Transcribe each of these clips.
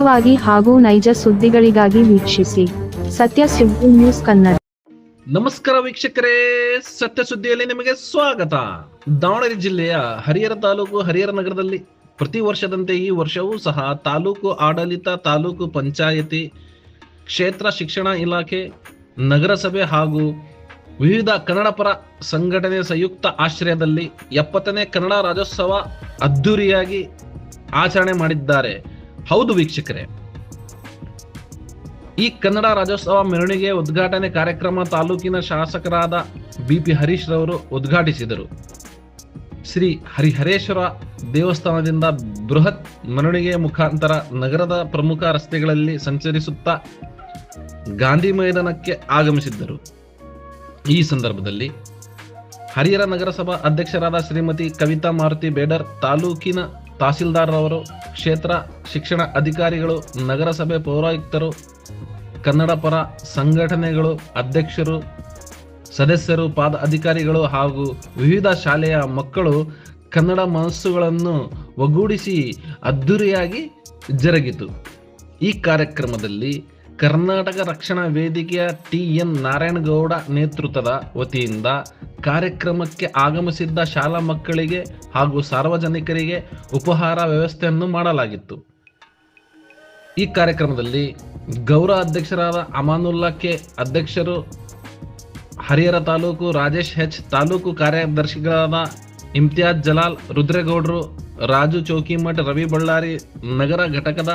ನಿಖರವಾಗಿ ಹಾಗೂ ನೈಜ ಸುದ್ದಿಗಳಿಗಾಗಿ ವೀಕ್ಷಿಸಿ. ಸತ್ಯ ಸುದ್ದಿ ನ್ಯೂಸ್ ಕನ್ನಡ. ನಮಸ್ಕಾರ ವೀಕ್ಷಕರೇ, ಸತ್ಯ ಸುದ್ದಿಯಲ್ಲಿ ನಿಮಗೆ ಸ್ವಾಗತ. ದಾವಣಗೆರೆ ಜಿಲ್ಲೆಯ ಹರಿಹರ ತಾಲೂಕು, ಹರಿಹರ ನಗರದಲ್ಲಿ ಪ್ರತಿ ವರ್ಷದಂತೆ ಈ ವರ್ಷವೂ ಸಹ ತಾಲೂಕು ಆಡಳಿತ, ತಾಲೂಕು ಪಂಚಾಯತಿ, ಕ್ಷೇತ್ರ ಶಿಕ್ಷಣ ಇಲಾಖೆ, ನಗರಸಭೆ ಹಾಗೂ ವಿವಿಧ ಕನ್ನಡ ಪರ ಸಂಘಟನೆ ಸಂಯುಕ್ತ ಆಶ್ರಯದಲ್ಲಿ ಎಪ್ಪತ್ತನೇ ಕನ್ನಡ ರಾಜ್ಯೋತ್ಸವ ಅದ್ದೂರಿಯಾಗಿ ಆಚರಣೆ ಮಾಡಿದ್ದಾರೆ. ಹೌದು ವೀಕ್ಷಕರೇ. ಈ ಕನ್ನಡ ರಾಜ್ಯೋತ್ಸವ ಮೆರವಣಿಗೆ ಉದ್ಘಾಟನೆ ಕಾರ್ಯಕ್ರಮ ತಾಲೂಕಿನ ಶಾಸಕರಾದ ಬಿಪಿ ಹರೀಶ್ ರವರು ಉದ್ಘಾಟಿಸಿದರು. ಶ್ರೀ ಹರಿಹರೇಶ್ವರ ದೇವಸ್ಥಾನದಿಂದ ಬೃಹತ್ ಮೆರವಣಿಗೆ ಮುಖಾಂತರ ನಗರದ ಪ್ರಮುಖ ರಸ್ತೆಗಳಲ್ಲಿ ಸಂಚರಿಸುತ್ತಾ ಗಾಂಧಿ ಮೈದಾನಕ್ಕೆ ಆಗಮಿಸಿದ್ದರು. ಈ ಸಂದರ್ಭದಲ್ಲಿ ಹರಿಹರ ನಗರಸಭಾ ಅಧ್ಯಕ್ಷರಾದ ಶ್ರೀಮತಿ ಕವಿತಾ ಮಾರುತಿ ಬೇಡರ್ ತಾಲೂಕಿನ ತಹಸೀಲ್ದಾರ್ ಅವರು ಕ್ಷೇತ್ರ ಶಿಕ್ಷಣ ಅಧಿಕಾರಿಗಳು, ನಗರಸಭೆ ಪೌರಾಯುಕ್ತರು ಕನ್ನಡ ಪರ ಸಂಘಟನೆಗಳು ಅಧ್ಯಕ್ಷರು, ಸದಸ್ಯರು, ಪಾದ ಅಧಿಕಾರಿಗಳು ಹಾಗೂ ವಿವಿಧ ಶಾಲೆಯ ಮಕ್ಕಳು ಕನ್ನಡ ಮನಸ್ಸುಗಳನ್ನು ಒಗ್ಗೂಡಿಸಿ ಅದ್ಧೂರಿಯಾಗಿ ಜರುಗಿತು. ಈ ಕಾರ್ಯಕ್ರಮದಲ್ಲಿ ಕರ್ನಾಟಕ ರಕ್ಷಣಾ ವೇದಿಕೆಯ ಟಿ ಎನ್ ನಾರಾಯಣಗೌಡ ನೇತೃತ್ವದ ವತಿಯಿಂದ ಕಾರ್ಯಕ್ರಮಕ್ಕೆ ಆಗಮಿಸಿದ್ದ ಶಾಲಾ ಮಕ್ಕಳಿಗೆ ಹಾಗೂ ಸಾರ್ವಜನಿಕರಿಗೆ ಉಪಹಾರ ವ್ಯವಸ್ಥೆಯನ್ನು ಮಾಡಲಾಗಿತ್ತು. ಈ ಕಾರ್ಯಕ್ರಮದಲ್ಲಿ ಗೌರವ ಅಧ್ಯಕ್ಷರಾದ ಅಮಾನುಲ್ಲಾ ಕೆ ಅಧ್ಯಕ್ಷರು, ಹರಿಹರ ತಾಲೂಕು ರಾಜೇಶ್ ಹೆಚ್ ತಾಲೂಕು ಕಾರ್ಯದರ್ಶಿಗಳಾದ ಇಮ್ತಿಯಾಜ್ ಜಲಾಲ್, ರುದ್ರೇಗೌಡರು, ರಾಜು ಚೌಕಿಮಠ್ ರವಿ ಬಳ್ಳಾರಿ, ನಗರ ಘಟಕದ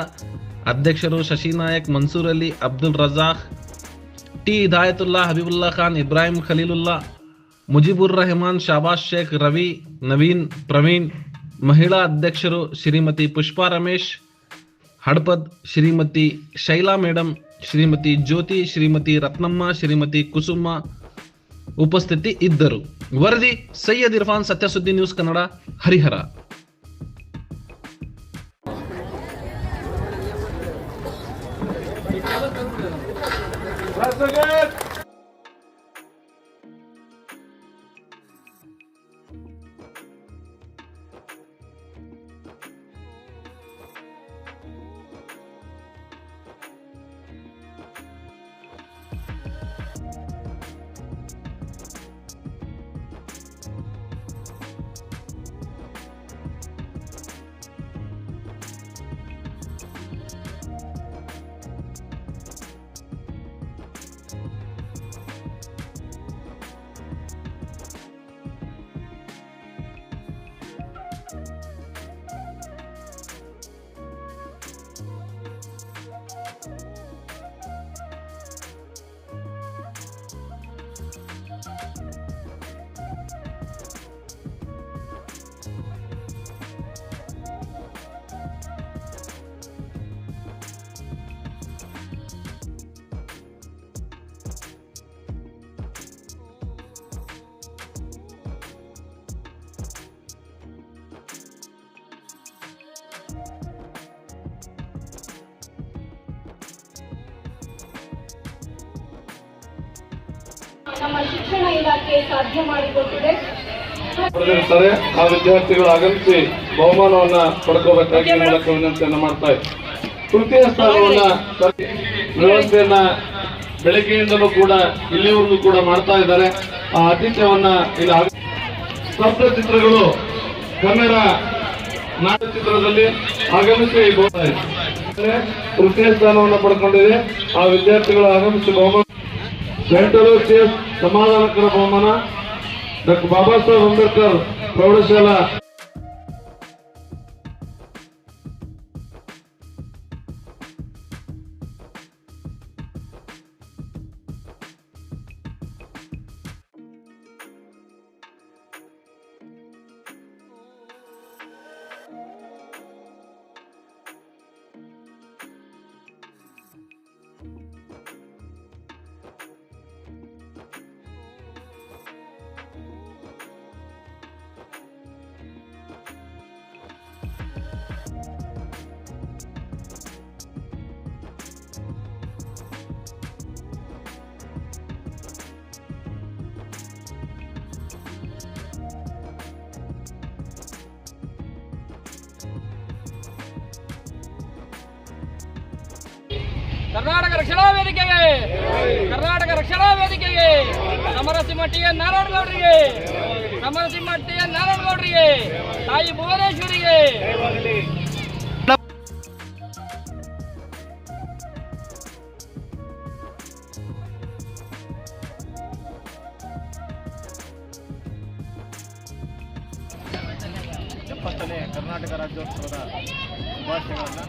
ಅಧ್ಯಕ್ಷರು ಶಶಿನಾಯಕ್ ಮನ್ಸೂರ್ ಅಲಿ, ಅಬ್ದುಲ್ ರಜಾಕ್, ಟಿ ಹಿದಾಯತುಲ್ಲಾ, ಹಬೀಬುಲ್ಲಾ ಖಾನ್, ಇಬ್ರಾಹಿಂ ಖಲೀಲುಲ್ಲಾ ಮುಜಿಬುರ್ ರೆಹಮಾನ್ ಶಾಬಾಜ್ ಶೇಖ್, ರವಿ, ನವೀನ್, ಪ್ರವೀಣ್, ಮಹಿಳಾ ಅಧ್ಯಕ್ಷರು ಶ್ರೀಮತಿ ಪುಷ್ಪಾ ರಮೇಶ್, ಹಡ್ಪದ್ ಶ್ರೀಮತಿ ಶೈಲಾ ಮೇಡಮ್ ಶ್ರೀಮತಿ ಜ್ಯೋತಿ, ಶ್ರೀಮತಿ ರತ್ನಮ್ಮ, ಶ್ರೀಮತಿ ಕುಸುಮ ಉಪಸ್ಥಿತಿ ಇದ್ದರು. ವರದಿ ಸೈಯದ್ ಇರ್ಫಾನ್ ಸತ್ಯಸುದ್ದಿ ನ್ಯೂಸ್ ಕನ್ನಡ, ಹರಿಹರ. ನಮ್ಮ ಶಿಕ್ಷಣ ಇಲಾಖೆ ಸಾಧ್ಯ ಮಾಡಿಕೊಟ್ಟಿದೆ. ಆ ವಿದ್ಯಾರ್ಥಿಗಳು ಆಗಮಿಸಿ ಬಹುಮಾನವನ್ನ ಪಡ್ಕೋಬೇಕಾಗಿ ಮೂಲಕ ವಿನಂತಿಯನ್ನು ಮಾಡ್ತಾ ಇದ್ದಾರೆ ತೃತೀಯ ಸ್ಥಾನವನ್ನ ವ್ಯವಸ್ಥೆಯನ್ನ ಬೆಳಗ್ಗೆಯಿಂದಲೂ ಕೂಡ ಇಲ್ಲಿವರೆಗೂ ಕೂಡ ಮಾಡ್ತಾ ಇದ್ದಾರೆ. ಆ ಆತಿಥ್ಯವನ್ನ ಇಲ್ಲಿ ಸ್ತಬ್ಧ ಚಿತ್ರಗಳು ಕನ್ನಡ ನಾಟ ಚಿತ್ರದಲ್ಲಿ ಆಗಮಿಸಿ. ತೃತೀಯ ಸ್ಥಾನವನ್ನ ಪಡ್ಕೊಂಡಿದೆ. ಆ ವಿದ್ಯಾರ್ಥಿಗಳು ಆಗಮಿಸಿ ಬಹುಮಾನ గంటలో చేసి సమాధానకర బొమ్మన డాక్టర్ బాబాసాహెబ్ అంబేద్కర్ ప్రౌఢశాల ಕರ್ನಾಟಕ ರಕ್ಷಣಾ ವೇದಿಕೆಗೆ, ಕರ್ನಾಟಕ ರಕ್ಷಣಾ ವೇದಿಕೆಗೆ ಸಮರಸಿಂಹ ಟಿ ಎನ್ ನಾರಾಯಣಗೌಡರಿಗೆ ಸಮರಸಿಂಹ ಟಿ ಎನ್ ನಾರಾಯಣಗೌಡರಿಗೆ, ತಾಯಿ ಭುವನೇಶ್ವರಿಗೆ. ಎಪ್ಪತ್ತನೇ ಕರ್ನಾಟಕ ರಾಜ್ಯೋತ್ಸವದ ಶುಭಾಶಯಗಳನ್ನು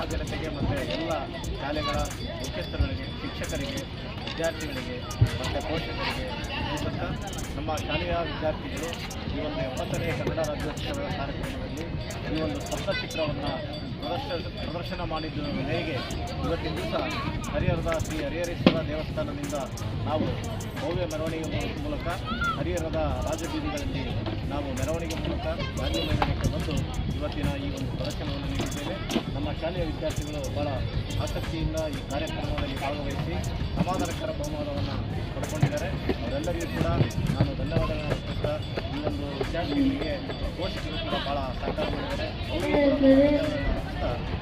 ಹರಿಹರದ ಜನತೆಗೆ ಮತ್ತು ಎಲ್ಲ ಶಾಲೆಗಳ ಮುಖ್ಯಸ್ಥರುಗಳಿಗೆ, ಶಿಕ್ಷಕರಿಗೆ, ವಿದ್ಯಾರ್ಥಿಗಳಿಗೆ, ಮತ್ತು ಪೋಷಕರಿಗೆ ಮೂಲಕ ನಮ್ಮ ಶಾಲೆಯ ವಿದ್ಯಾರ್ಥಿಗಳು ಈ ಒಂದು ಎಪ್ಪತ್ತನೇ ಕನ್ನಡ ರಾಜ್ಯೋತ್ಸವ ಕಾರ್ಯಕ್ರಮದಲ್ಲಿ ಈ ಒಂದು ಸ್ತಬ್ಧಚಿತ್ರವನ್ನು ಪ್ರದರ್ಶ, ಪ್ರದರ್ಶನ ಮಾಡಿದ್ದು ಹೇಗೆ? ಇವತ್ತಿನ ದಿವಸ ಹರಿಹರದ ಶ್ರೀ ಹರಿಹರೇಶ್ವರ ದೇವಸ್ಥಾನದಿಂದ ನಾವು ಭವ್ಯ ಮೆರವಣಿಗೆ ಮೂಲಕ ಹರಿಹರದ ರಾಜಬೀದಿಗಳಲ್ಲಿ ನಾವು ಮೆರವಣಿಗೆ ಮೂಲಕ ಗಾಂಧಿ ಮೈದಾನಕ್ಕೆ ಬಂದು ಇವತ್ತಿನ ಈ ಒಂದು ಪ್ರದರ್ಶನವನ್ನು ನೀಡಿದ್ದೇವೆ. ನಮ್ಮ ಶಾಲೆಯ ವಿದ್ಯಾರ್ಥಿಗಳು ಬಹಳ ಆಸಕ್ತಿಯಿಂದ ಈ ಕಾರ್ಯಕ್ರಮದಲ್ಲಿ ಭಾಗವಹಿಸಿ ಸಮಾಧಾನಕರ ಬಹುಮಾನವನ್ನು ಪಡ್ಕೊಂಡಿದ್ದಾರೆ. ಅವರೆಲ್ಲರಿಗೂ ಕೂಡ ನಾನು ಧನ್ಯವಾದಗಳನ್ನು ಅರ್ಪಿಸ್ತಾ ಈ ಒಂದು ವಿದ್ಯಾರ್ಥಿಗಳಿಗೆ ಪೋಷಕರು ಕೂಡ ಬಹಳ ಸಹಕಾರ ಮಾಡಿದ್ದಾರೆ.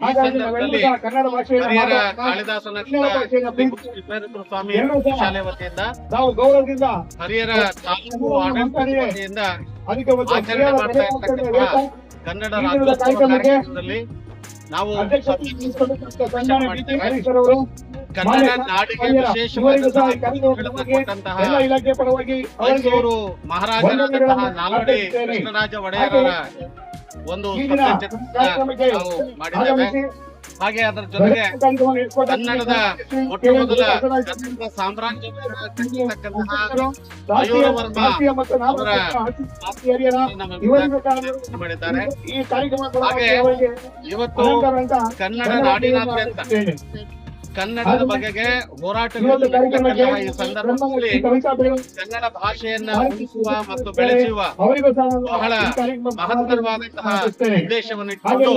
ಕನ್ನಡ ಭಾಷೆಯನ್ನು ಹರಿಹರ ಸ್ವಾಮಿ ಶಾಲೆ ವತಿಯಿಂದ ತಾಲೂಕು ಆಡಳಿತ ವತಿಯಿಂದ ಆಚರಣೆ ಮಾಡ್ತಾ ಇರ್ತಕ್ಕಂತಹ ಕನ್ನಡ ರಾಜ್ಯೋತ್ಸವ ಕಾರ್ಯಕ್ರಮದಲ್ಲಿ ನಾವು ಕನ್ನಡ ನಾಡಿಗೆ ವಿಶೇಷವಾದಂತಹ ಮೈಸೂರು ಮಹಾರಾಜರಾದಂತಹ ನಾಲ್ವಡಿ ಕೃಷ್ಣರಾಜ ಒಡೆಯರರ ಒಂದು ನಾವು ಮಾಡಿದ್ದೇವೆ. ಹಾಗೆ ಅದರ ಜೊತೆಗೆ ಕನ್ನಡದ ಮೊಟ್ಟ ಮೊದಲ ಕನ್ನಡ ಸಾಮ್ರಾಜ್ಯವನ್ನು ಕಟ್ಟಿರ್ತಕ್ಕಂತಹ ಅವರ ಮಾಡಿದ್ದಾರೆ. ಈ ಕಾರ್ಯಕ್ರಮ ಹಾಗೆ ಇವತ್ತು ಕನ್ನಡ ನಾಡಿನಾದ್ಯಂತ. ಕನ್ನಡದ ಬಗೆಗೆ ಹೋರಾಟ ಹೋರಾಟಗಳು ಈ ಸಂದರ್ಭದಲ್ಲಿ ಕನ್ನಡ ಭಾಷೆಯನ್ನ ಉಳಿಸುವ ಮತ್ತು ಬೆಳೆಸುವ ಬಹಳ ಮಹತ್ತರವಾದಂತಹ ಉದ್ದೇಶವನ್ನು ಇಟ್ಟುಕೊಂಡು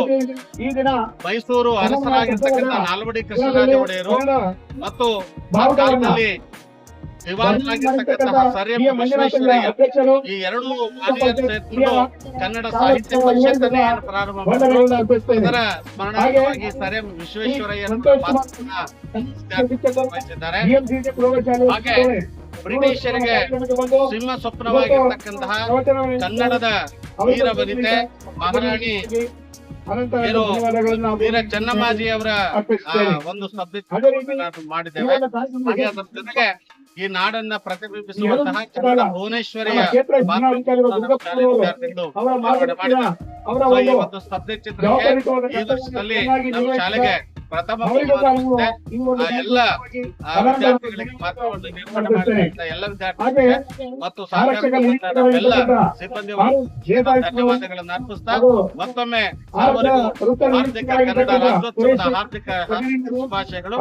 ಈ ದಿನ ಮೈಸೂರು ಅರಸರಾಗಿರ್ತಕ್ಕಂಥ ನಾಲ್ವಡಿ ಕೃಷ್ಣರಾಜ ಒಡೆಯರು ಮತ್ತು ಆ ಕಾಲದಲ್ಲಿ ದಿವಾನರಾಗಿರ್ತಕ್ಕಂತಹ ಸರ್ ಎಂ ವಿಶ್ವೇಶ್ವರಯ್ಯ ಈ ಎರಡು ಸೇರ್ಕೊಂಡು ಕನ್ನಡ ಸಾಹಿತ್ಯ ಪರಿಷತ್ತನ್ನ ಪ್ರಾರಂಭ ಮಾಡಿದ್ರು. ವಂದನೆಗಳನ್ನು ಅರ್ಪಿಸುತ್ತೇನೆ ಅದರ ಸ್ಮರಣಾರ್ಥವಾಗಿ ಸರ್ ಎಂ ವಿಶ್ವೇಶ್ವರಯ್ಯ ವಹಿಸಿದ್ದಾರೆ. ಹಾಗೆ ಬ್ರಿಟಿಷರಿಗೆ ಸಿಂಹ ಸ್ವಪ್ನವಾಗಿರ್ತಕ್ಕಂತಹ ಕನ್ನಡದ ವೀರ ವನಿತೆ ಮಹಾರಾಣಿ ವೀರ ಚನ್ನಮ್ಮಾಜಿ ಅವರ ಒಂದು ಸಬ್ಜೆಕ್ಟ್ ಮಾಡಿದ್ದೇವೆ. ಹಾಗೆ ಅದರ ಜೊತೆಗೆ ಈ ನಾಡನ್ನ ಪ್ರತಿಬಿಂಬಿಸುವಂತಹ ಕನ್ನಡ ಭುವನೇಶ್ವರಿಯ ಒಂದು ಸ್ಪರ್ಧೆ ಚಿತ್ರಕ್ಕೆ ಈ ವರ್ಷದಲ್ಲಿ ನಮ್ಮ ಶಾಲೆಗೆ ಪ್ರಥಮ ಎಲ್ಲ ವಿದ್ಯಾರ್ಥಿಗಳಿಗೆ ಮಾತ್ರವನ್ನು ನಿರ್ಮಾಣ ಮಾಡಿದಂತ ಎಲ್ಲ ವಿದ್ಯಾರ್ಥಿಗಳಿಗೆ ಮತ್ತು ಕೊಟ್ಟಂತ ಸಿಬ್ಬಂದಿ ಧನ್ಯವಾದಗಳನ್ನು ಅರ್ಪಿಸ್ತಾ ಮತ್ತೊಮ್ಮೆ ಹಾರ್ದಿಕ ಕನ್ನಡ ರಾಜ್ಯೋತ್ಸವದ ಹಾರ್ದಿಕ ಶುಭಾಶಯಗಳು.